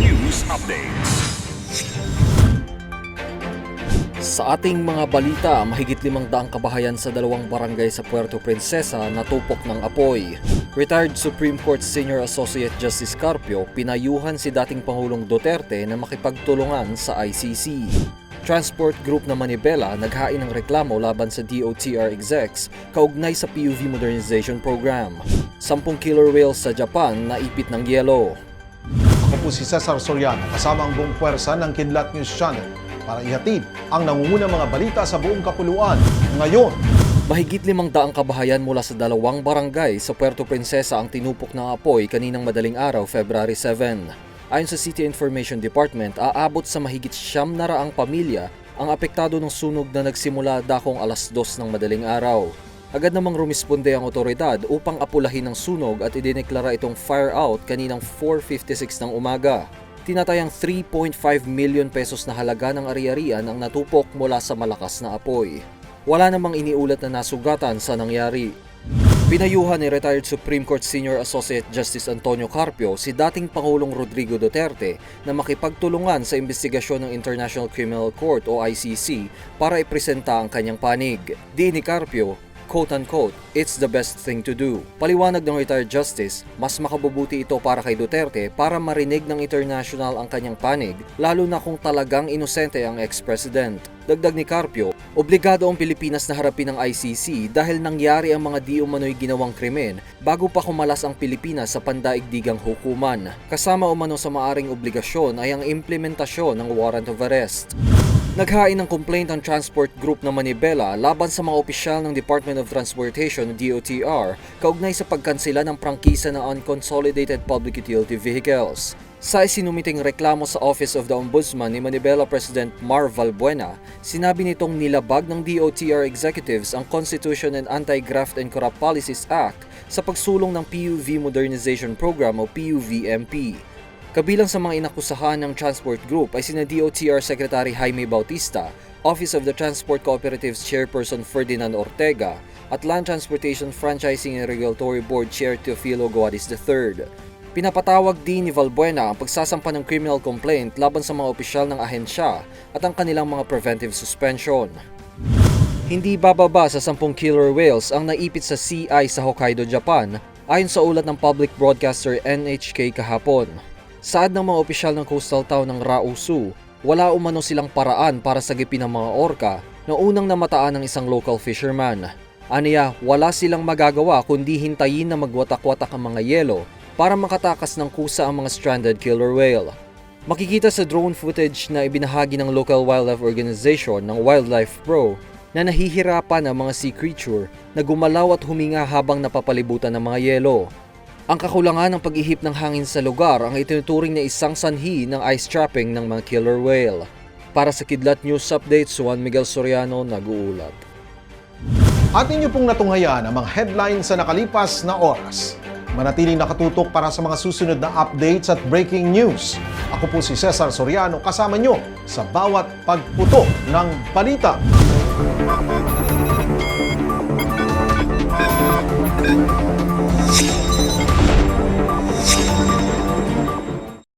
News Updates. Sa ating mga balita, mahigit limang daang kabahayan sa dalawang barangay sa Puerto Princesa natupok ng apoy. Retired Supreme Court Senior Associate Justice Carpio pinayuhan si dating Pangulong Duterte na makipagtulungan sa ICC. Transport Group na Manibela naghain ng reklamo laban sa DOTR execs kaugnay sa PUV Modernization Program. Sampung killer whales sa Japan naipit ng yelo. Po si Cesar Soriano kasama ang buong puwersa ng Kidlat News Channel para ihatid ang nangungunang mga balita sa buong kapuluan. Ngayon, Mahigit limang daang kabahayan mula sa dalawang barangay sa Puerto Princesa ang tinupok ng apoy kaninang madaling araw, February 7. Ayon sa City Information Department, aabot sa mahigit siyam na raang pamilya ang apektado ng sunog na nagsimula dakong alas dos ng madaling araw. Agad namang rumisponde ang otoridad upang apulahin ang sunog at idineklara itong fire out kaninang 4.56 ng umaga. Tinatayang 3.5 million pesos na halaga ng ari-arian ang natupok mula sa malakas na apoy. Wala namang iniulat na nasugatan sa nangyari. Pinayuhan ni retired Supreme Court Senior Associate Justice Antonio Carpio si dating Pangulong Rodrigo Duterte na makipagtulungan sa investigasyon ng International Criminal Court o ICC para ipresenta ang kanyang panig. Di ni Carpio, quote-unquote, it's the best thing to do. Paliwanag ng retired justice, mas makabubuti ito para kay Duterte para marinig ng international ang kanyang panig, lalo na kung talagang inosente ang ex-president. Dagdag ni Carpio, obligado ang Pilipinas na harapin ang ICC dahil nangyari ang mga di umano'y ginawang krimen bago pa kumalas ang Pilipinas sa pandaigdigang hukuman. Kasama umano sa maaring obligasyon ay ang implementasyon ng warrant of arrest. Naghain ng complaint ang transport group na Manibela laban sa mga opisyal ng Department of Transportation DOTR kaugnay sa pagkansela ng prangkisa ng Unconsolidated Public Utility Vehicles. Sa isinumiting reklamo sa Office of the Ombudsman ni Manibela President Mar Valbuena, sinabi nitong nilabag ng DOTR executives ang Constitution and Anti-Graft and Corrupt Policies Act sa pagsulong ng PUV Modernization Program o PUVMP. Kabilang sa mga inakusahan ng Transport Group ay sina DOTR Secretary Jaime Bautista, Office of the Transport Cooperatives Chairperson Ferdinand Ortega, at Land Transportation Franchising and Regulatory Board Chair Teofilo Guadis III. Pinapatawag din ni Valbuena ang pagsasampa ng criminal complaint laban sa mga opisyal ng ahensya at ang kanilang mga preventive suspension. Hindi bababa sa 10 killer whales ang naipit sa CI sa Hokkaido, Japan, ayon sa ulat ng public broadcaster NHK kahapon. Saad ng mga opisyal ng coastal town ng Rausu, wala umano silang paraan para sagipin ang mga orka na unang namataan ng isang local fisherman. Aniya, wala silang magagawa kundi hintayin na magwatak-watak ang mga yelo para makatakas ng kusa ang mga stranded killer whale. Makikita sa drone footage na ibinahagi ng local wildlife organization ng Wildlife Pro na nahihirapan ang mga sea creature na gumalaw at huminga habang napapalibutan ng mga yelo. Ang kakulangan ng pag-ihip ng hangin sa lugar ang itinuturing na isang sanhi ng ice trapping ng mga killer whale. Para sa Kidlat News Updates, Juan Miguel Soriano nag-uulat. at inyo pong natunghayan ang mga headlines sa nakalipas na oras. Manatiling nakatutok para sa mga susunod na updates at breaking news. Ako po si Cesar Soriano kasama nyo sa bawat pagputo ng balita.